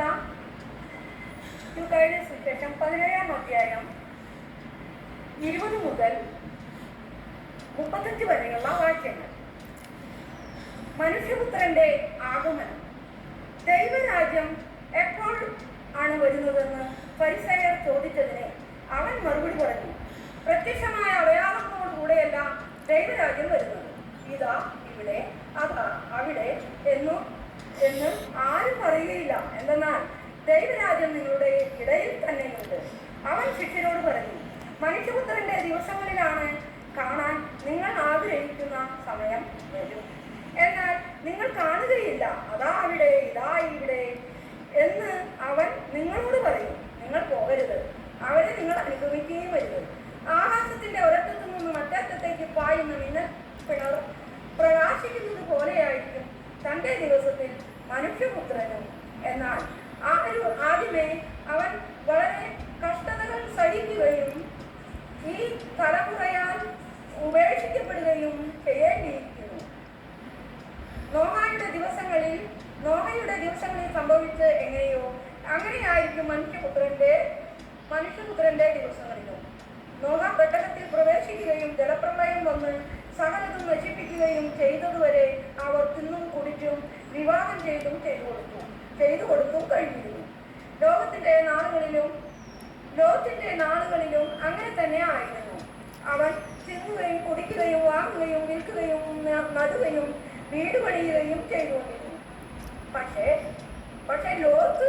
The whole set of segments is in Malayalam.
ലൂക്ക ലൂക്കായുടെ സുശേഷം പതിനേഴാം അധ്യായം ഇരുപത് മുതൽ മുപ്പത്തഞ്ച് വരെയുള്ള വാക്യങ്ങൾ. മനുഷ്യപുത്രന്റെ ആഗമനം. ദൈവരാജ്യം എപ്പോൾ ആണ് വരുന്നതെന്ന് പരിസയർ ചോദിച്ചതിന് അവൻ മറുപടി പറഞ്ഞു. പ്രത്യക്ഷമായ അടയാളങ്ങളോടുകൂടെയല്ല ദൈവരാജ്യം വരുന്നത്. ഇതാ ഇവിടെ അതാ അവിടെ എന്നു എന്ന് ആരും പറയുകയില്ല എന്തെന്നാൽ ദൈവരാജ്യം നിങ്ങളുടെ ഇടയിൽ തന്നെയുണ്ട്. അവൻ ശിഷ്യനോട് പറഞ്ഞു മനുഷ്യപുത്രന്റെ ദിവസങ്ങളിലാണ് കാണാൻ നിങ്ങൾ ആഗ്രഹിക്കുന്ന സമയം വരും. എന്നാൽ നിങ്ങൾ കാണുകയില്ല. അതാ അവിടെ ഇതാ ഇവിടെ എന്ന് അവൻ നിങ്ങളോട് പറയും. നിങ്ങൾ പോകരുത്. അവരെ നിങ്ങൾ അനുഗമിക്കുകയും വരുത്. ആകാശത്തിന്റെ ഒരറ്റത്തു നിന്ന് മറ്ററ്റത്തേക്ക് പായുന്ന മിന്നൽ പിണർ പ്രകാശിക്കുന്നത് പോലെയായിരിക്കും തന്റെ ദിവസത്തിൽ മനുഷ്യപുത്രനും എന്നാൽ ആരു ആദ്യമേ അവൻ വളരെ കഷ്ടതകൾ സഹിക്കുകയും ഈ തലമുറയാൽ ഉപേക്ഷിക്കപ്പെടുകയും ചെയ്യേണ്ടിയിരിക്കുന്നു. നോഹായുടെ ദിവസങ്ങളിൽ നോഹയുടെ ദിവസങ്ങളിൽ സംഭവിച്ചത് എങ്ങനെയോ അങ്ങനെയായിരിക്കും മനുഷ്യപുത്രന്റെ മനുഷ്യപുത്രന്റെ ദിവസങ്ങളിലും. നോഹ പെട്ടകത്തിൽ പ്രവേശിക്കുകയും ജലപ്രളയം വന്ന് സകലതും നശിപ്പിക്കുകയും ചെയ്തതുവരെ അവർ തിന്നും കുടിച്ചും വിവാഹം ചെയ്തും ചെയ്തു കൊടുത്തു. ചെയ്തു കൊടുത്തും കഴിഞ്ഞിരുന്നു. ലോകത്തിന്റെ നാളുകളിലും ലോകത്തിന്റെ നാളുകളിലും അങ്ങനെ തന്നെ ആയിരുന്നു. അവൻ തിന്നുകയും കുടിക്കുകയും വാങ്ങുകയും വിൽക്കുകയും നടുകയും വീട് പണിയുകയും ചെയ്തുകൊണ്ടിരുന്നു. പക്ഷേ പക്ഷെ ലോകത്ത്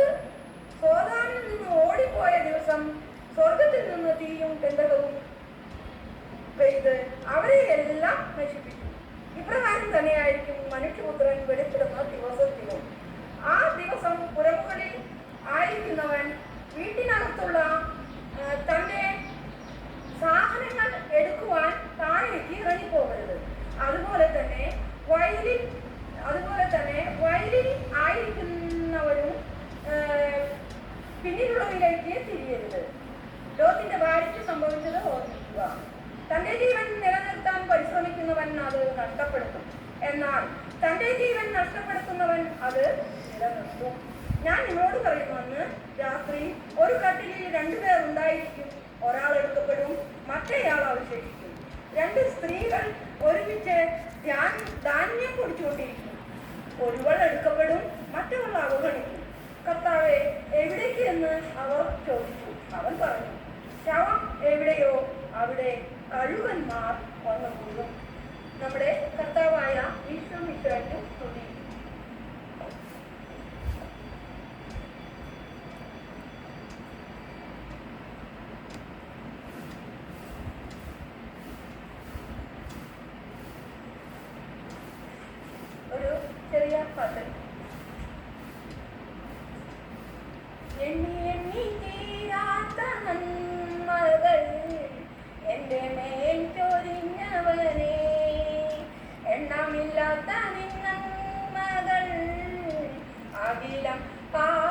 മനുഷ്യപുത്രൻ വെളിപ്പെടുന്ന ദിവസത്തിലും. ആ ദിവസം പുറമുകളിൽ ആയിരിക്കുന്നവൻ വീട്ടിനകത്തുള്ള തന്റെ സാധനങ്ങൾ എടുക്കുവാൻ താഴേക്ക് ഇറങ്ങിപ്പോകരുത്. അതുപോലെ തന്നെ വയലിൽ അതുപോലെ തന്നെ വയലിൽ ആയിരിക്കുന്നവരും ആ, പിന്നിലുള്ളവയിലേക്ക് തിരിയരുത്. ലോത്തിന്റെ ഭാര്യയ്ക്ക് സംഭവിച്ചത് ഓർമ്മിക്കുക. തന്റെ ജീവൻ നിലനിർത്താൻ പരിശ്രമിക്കുന്നവൻ അത് നഷ്ടപ്പെടുത്തും. എന്നാൽ തന്റെ ജീവൻ നഷ്ടപ്പെടുത്തുന്നവൻ അത് നിലനിർത്തും. ഞാൻ നിങ്ങളോട് പറയുന്നു അന്ന് രാത്രി ഒരു കട്ടിലിൽ രണ്ടുപേർ ഉണ്ടായിരിക്കും. ഒരാൾ എടുക്കപ്പെടും മറ്റേയാൾ അവശേഷിക്കും. രണ്ട് സ്ത്രീകൾ ഒരുമിച്ച് ധാന്യം പൊടിച്ചുകൊണ്ടിരിക്കും ഒരുവൾ എടുക്കപ്പെടും മറ്റവൾ അവഗണിക്കും. കർത്താവെ എവിടേക്ക് എന്ന് അവർ ചോദിച്ചു. അവൻ പറഞ്ഞു ശവം എവിടെയോ അവിടെ കഴുകന്മാർ വന്നു കൂടും നമ്മുടെ കർത്താവായ ഈശോ മിശോയ്ക്ക് സ്തുതി ഒരു ചെറിയ പാട്ട്. മേൽ ചൊരിഞ്ഞവനെ അഖിലം പാരിതിൽ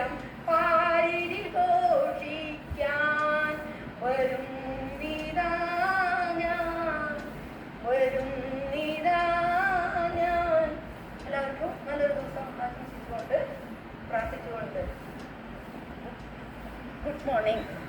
അഖിലം പാരിൽ ഘോഷിക്കാൻ. വരും ഞാൻ ഞാൻ. എല്ലാവർക്കും ഗുഡ് മോർണിംഗ്.